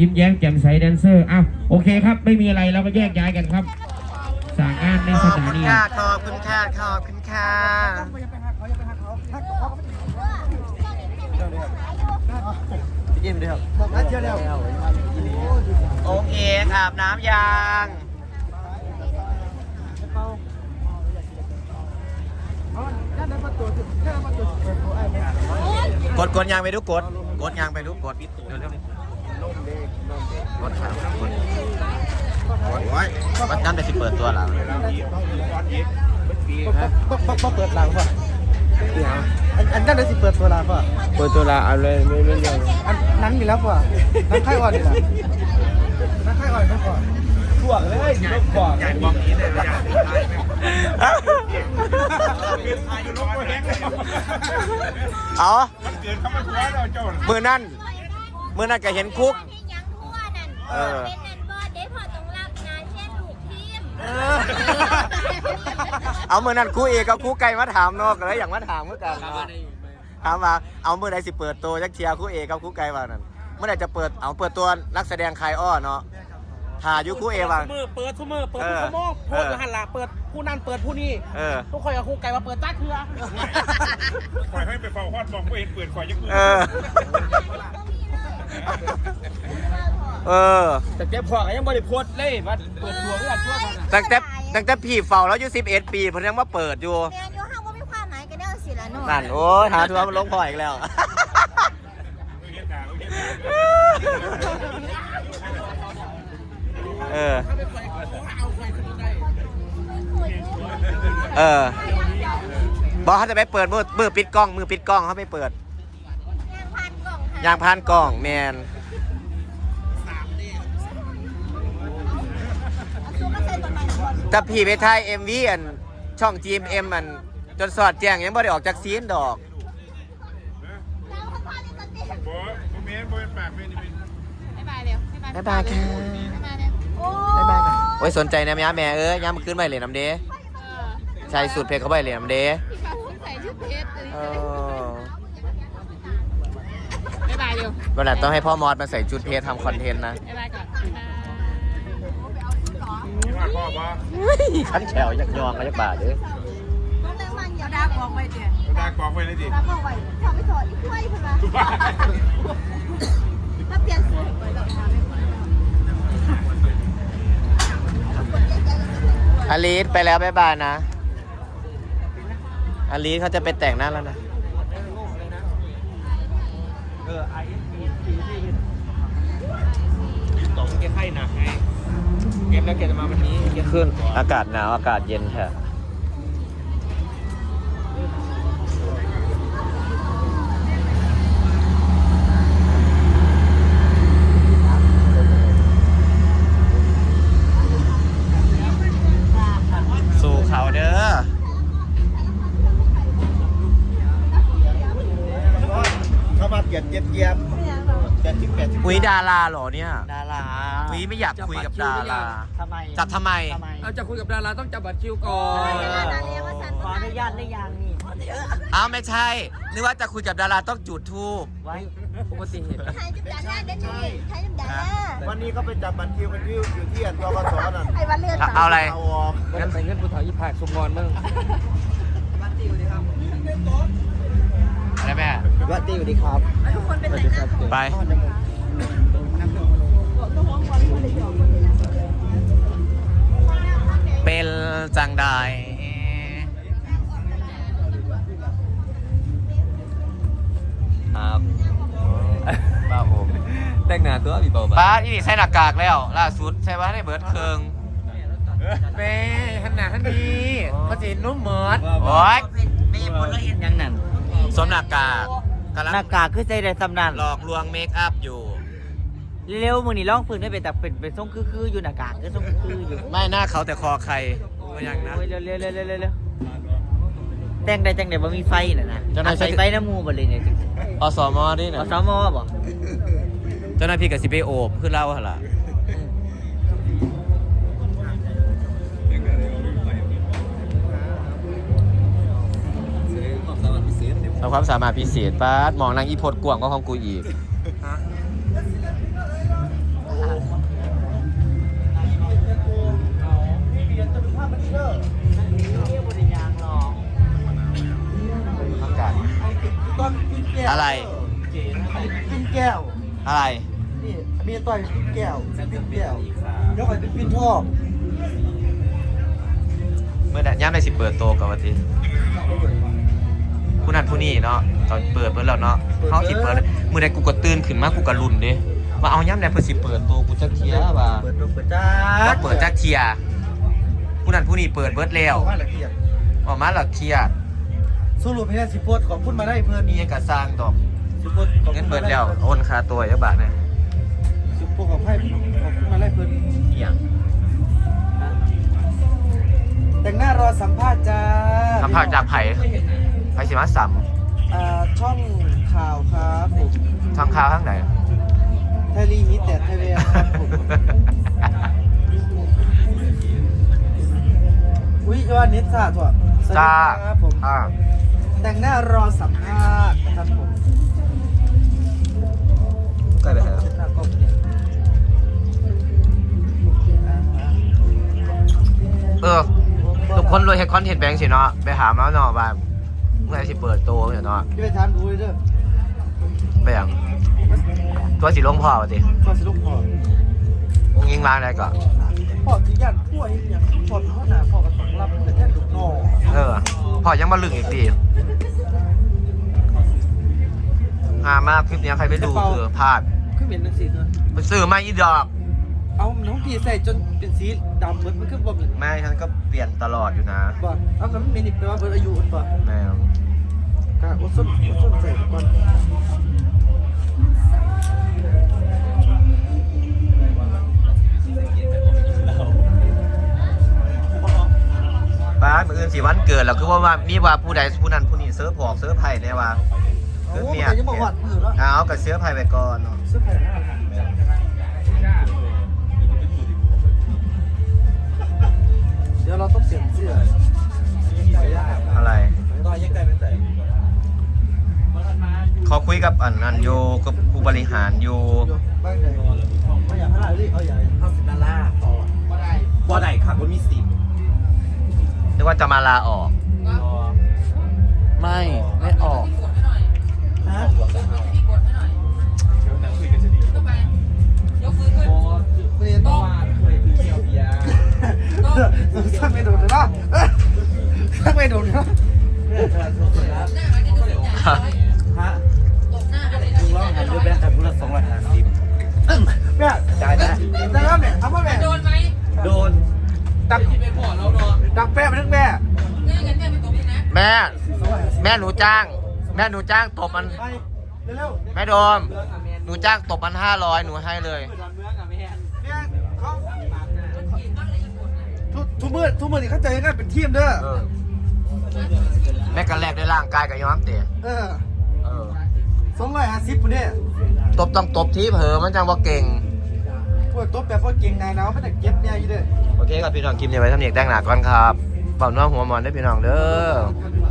ยิ้มแย้มแจ่มใสแดนเซอร์อ้าวโอเคครับ ไม่มีอะไรเราก็แยกย้ายกันครับสั่งงานในขสอบถาคุณนีค่ะขอบคุณค่ะขอบคุณค่ะยิ้มด้วยครับโอเคครับน้ำยางกดกดยางไปดูกดกดยางไปดูกดเร็ว ๆกดครับกดมันนั่นได้สิเปิดตัวหลังก็เปิดหลังป่ะอันอันนั้นได้สิเปิดตัวหลังป่ะเปิดตัวละเอาเลยไม่ไม่เรื่องอันนั้นมีแล้วป่ะนั่นไข่อ่อนนี่แหละนั่นไข่อ่อนไม่ก่อนถ่วงเลยลูกก่อนใหญ่มองนี้เลยอยากเอามือนั่นมือนั่นก็เห็นคุกที่ยังทั่วนั่น เออ เป็นนันบอดได้พอต้องรับงานเช่นลูกทีมเอามือนั่นคู่เอกกับคู่ไก่มาถามเนาะก็เลยอย่างมาถามเมื่อกันเนาะถามว่าเอามือใดสิเปิดตัวจักเชียร์คู่เอกกับคู่ไก่ว่านั่นเมื่อไหร่จะเปิดเอาเปิดตัวนักแสดงใครอ้อเนาะถ่ายอยู่คู่เอว่ามือเปิดทุกมือเปิดเอทุกอชั่วโมงโพเอสอต์หันหลังเปิดผู้นั่นเปิดผู้นี่เออ ทุกคนกับครูไก่มาเปิดจ้าเถื่อปล่อยให้ไปเฝ้าฮอดมองไม่เห็นเปิดคอยยังมือเออเออแต่เจ็บคอก็ยังบริโภคเลยมาเปิดตัวเพื่อนทั่วกันตั้งแต่ตั้งแต่พี่เฝ้าแล้วอายุ11 ปีเพิ่นยังมาเปิดอยู่แมนยูห้าว่ามีความหมายกันแน่สิละหนูนั่นโอ้ยหาทัวร์มันลงพออีกแล้ว เออ เออ บอกเขาจะไปเปิดมือมือปิดกล้อง มือปิดกล้องเขาไม่เปิด ยางพันกล่องค่ะยางพานกล้องแมน แต่พี่ไปถ่ายเอ็มวีอันช่อง GMM มัน จนสอดแจ้งยังไม่ได้ออกจากซีนดอกแล้วเขาพาลิปสติกบ่บ่แม่นบ่เป็นปากเป็นนี่เป็นบ๊ายบายเร็วบ๊ายบายค่ะ บ๊ายบายเร็วโอ้บ๊ายบายค่ะโอ้ยสนใจนะแม่แม่เอ้ยย้ำขึ้นไปเลยน้ำเด้ใช่สูตรเพลงเขาไปเลยน้ำเด้พี่ฟ้าต้องใส่ชุดเพชรเออบ๊ายบายเร็ววันหลังต้องให้พ่อมอสมาใส่ชุดเพลงทำคอนเทนต์นะ บ๊ายบายก่อน ที่ว่าพ่อบ่ขั้นแฉวยักยองมายักบาทเด้อน้องแมงวันอย่าดาบอกไว้เดี๋ยวตากบอกไว้เลยดิดาบอกไว้ชอบไปสอนอีกถ้วยเพื่อนมาถ้าเปลี่ยนสูตรไปแล้วค่ะอลิสไปแล้วบ๊ายบายนะอลิสเขาจะไปแต่งหน้าแล้วนะ เออไอ้ตกเก็บไข่หนักไง เก็บแล้วเก็บจะมาวันนี้เก็บขึ้นอากาศหนาวอากาศเย็นแท้สู่เขาเด้อเข้ามาเกียดเจี๊ยบเจี๊ยบแปดสิบแปดสิบอุ้ยดาราเหรอเนี่ย ดารา อุ้ยไม่อยากคุยกับดารา ทำไมจับทำไม ทำไมเอาจะคุยกับดาราต้องจับบัตรคิวก่อเอนอดาเรียกว่าสันขออนุญาตได้ยังนี่อ้าวไม่ใช่ นึกว่าจะคุยกับดาราต้องจุดทูบไว้ ปกติเหตุไทยจุดด่านหน้าเด้นี่ไทยจุดด่านหน้าวันนี้ก็ไปจับบัตรคิวเป็นวิวอยู่ที่อันตกสนั่นไอ้วันเลือดเอาอะไร เอาออกงั้นไปเงินผู้ถอยยี่ผากสมงอนมึงอะไรแม่วัดดีอยู่ดีครับ ทุกคนเป็นไหนหน้า ไป เป็นจังใดครับบ้าผมแต่งหน้าตัวพี่เบาป้าอีนี่ใส่หน้ากากแล้ว ล่าสุดใส่ว่าให้เบิร์ดเคืองแม่หันหน้าหันดีเขาจะนุ่มเหมิดโอ๊ยไม่ผลละเอียดยังนั่นสวมหน้ากากกำลังหน้ากากคือใจได้สำนันหลอกลวงเมคอัพอยู่ เร็วมือนี่ร้องพื้นได้เป็นแต่เป็นเป็นทรงคือๆอยู่หน้ากากคือทรงคือๆอยู่ไม่หน้าเขาแต่คอใครก็ยังนะ โอ้ยเร็วเร็วเร็วเร็วเร็วเร็วแต่งได้จังเดี๋ยวมีไฟน่ะนะเจ้านาย ใส่ไฟน้ำมูบ่เลยเนี่ยอสมอนี่นะเอาสมอบ่เจ้าหน้าที่กับสิไปโอบขึ้นเล่าหนล่ะเอาความสามารถพิเศษป้าดมองนางอีพดกวางก็ของกูอีก ต้นกินแก้วอะไร กินแก้ว อะไร นี่มีต่อยกินแก้วกินแก้วแล้วก็กินทอบเมื่อแต่ย่ามได้สิเปิดโตกับวันที่คุณนันผู้นี้เนาะตอนเปิดเปิดแล้วเนาะเขาสิเปิดเมื่อไใดกูก็ตื่นขึ้นมากูก็รุนดิว่าเอาย่ำไหนเพื่อสิเปิดโตกูจักเทียบ่าเปิดโตเปิดจักเปิดจักเทีย ผู้นั้นผู้นี้เปิดเบิดแล้วว่าละเอียดออกมาแล้วเคลียร์สรุปให้ได้สิโพสของคุณมาได้เพิ่นมีหยังก็สร้างดอกสิโพสของเงินเบิดแล้วโอนค่าตัวจักบาทนะสิโพสของให้ของคุณมาได้เพิ่นอีหยังแต่งหน้ารอสัมภาษณ์จ้าสัมภาษณ์จากไผไผสิมาสัมอ่าช่องข่าวครับผมทางข่าวทางไหนไทยรีมิแต่ไทยเวียครับผม ยยอดนิดสาถั่วสวัสดีจ้าครับผม อ่าแต่งหน้ารอสัมภาษณ์นะครับผมใกล้ไปแล้วหน้ากล้องเนี่ยอ่าเออ ทุกคนรวยเฮ็ดคอนเทนต์แบงค์สิเนาะ ไปหามาเนาะว่าเมื่อไหร่สิเปิดโตเนี่ยเนาะพี่ไปถามดูเลยเด้อไปหยังตัวสิลงพ่อว่าติก่อนสิลูกพ่อวงยิงวางได้ก็ พ่อที่ยันพ่อเองยังพ่อเป็นพ่อหน้าพ่อก็ต้องรับแต่แค่ลูกน้องเออพ่อยังมาลึงอีกทีหามากคลิปเนี้ยใครไม่ดูคือพลาดขึ้นเป็นนังสีเนอะไปซื้อมาอีดอก เอาน้องพี่ใส่จนเป็นสีดำเหมือนมันขึ้นบ่เหมือนแม่ฉันก็เปลี่ยนตลอดอยู่นะบ่เอาคำเมนิกแปลว่าเบิดอายุมันบ่แม่กะอดส้นอดส้นใส่ก่อน สิวันเกิดแล้วคือว่าว่ามีว่าผู้ใดผู้นั้นผู้นี้เซิร์ฟบอกเซิร์ฟไผ่เนี่ยว่าโอ้เกิดยเมียยังบอกหวัดมือแล้วเอากับเสื้อไผ่ไปก่อนเนาะเสื้อผ้าหน้าเดี๋ยวเราต้องเปลี่ยนเสื้ออะไรต่อยังไงเป็นแต่เขาคุยกับอันนั้นอยู่กับผู้บริหารอยู่บ้างไหนเอาอย่างห้าลิเอาอย่างห้าสิบดอลลาร์ต่อบ่ได้ค่ะบ่มีสิท ธิ์เรียกว่าจะมาลาออก ไม่ ไม่ออก ฮะเปลี่ยนต้องสักไม่โดนนะสักไม่โดนนะฮะ ม่แม่หนูจ้าง แม่หนูจ้างตบมันไปเร็วแม่โดม หนูจ้างตบมันห้าร้อยหนูให้เลยๆเนี่ยเขาทุกทุกมือทุกมือนี่เข้าใจง่ายเป็นทีมเด้อเออแม่กันแลกด้วยร่างกายกับย้อมเตะเออเออสองร้อยห้าสิบคนเนี่ยตบต้องตบที่เผลอมันจังว่าเก่ง พวกตัวแบบพวกเก่งนายนะไม่แต่เก็บเนี่ยอยู่เด้อ โอเคครับพี่น้องคลิปนี้ไว้ทำเนียกแต่งหนาก่อนครับ เป่าน้องหัวหมอนได้พี่น้องเด้อ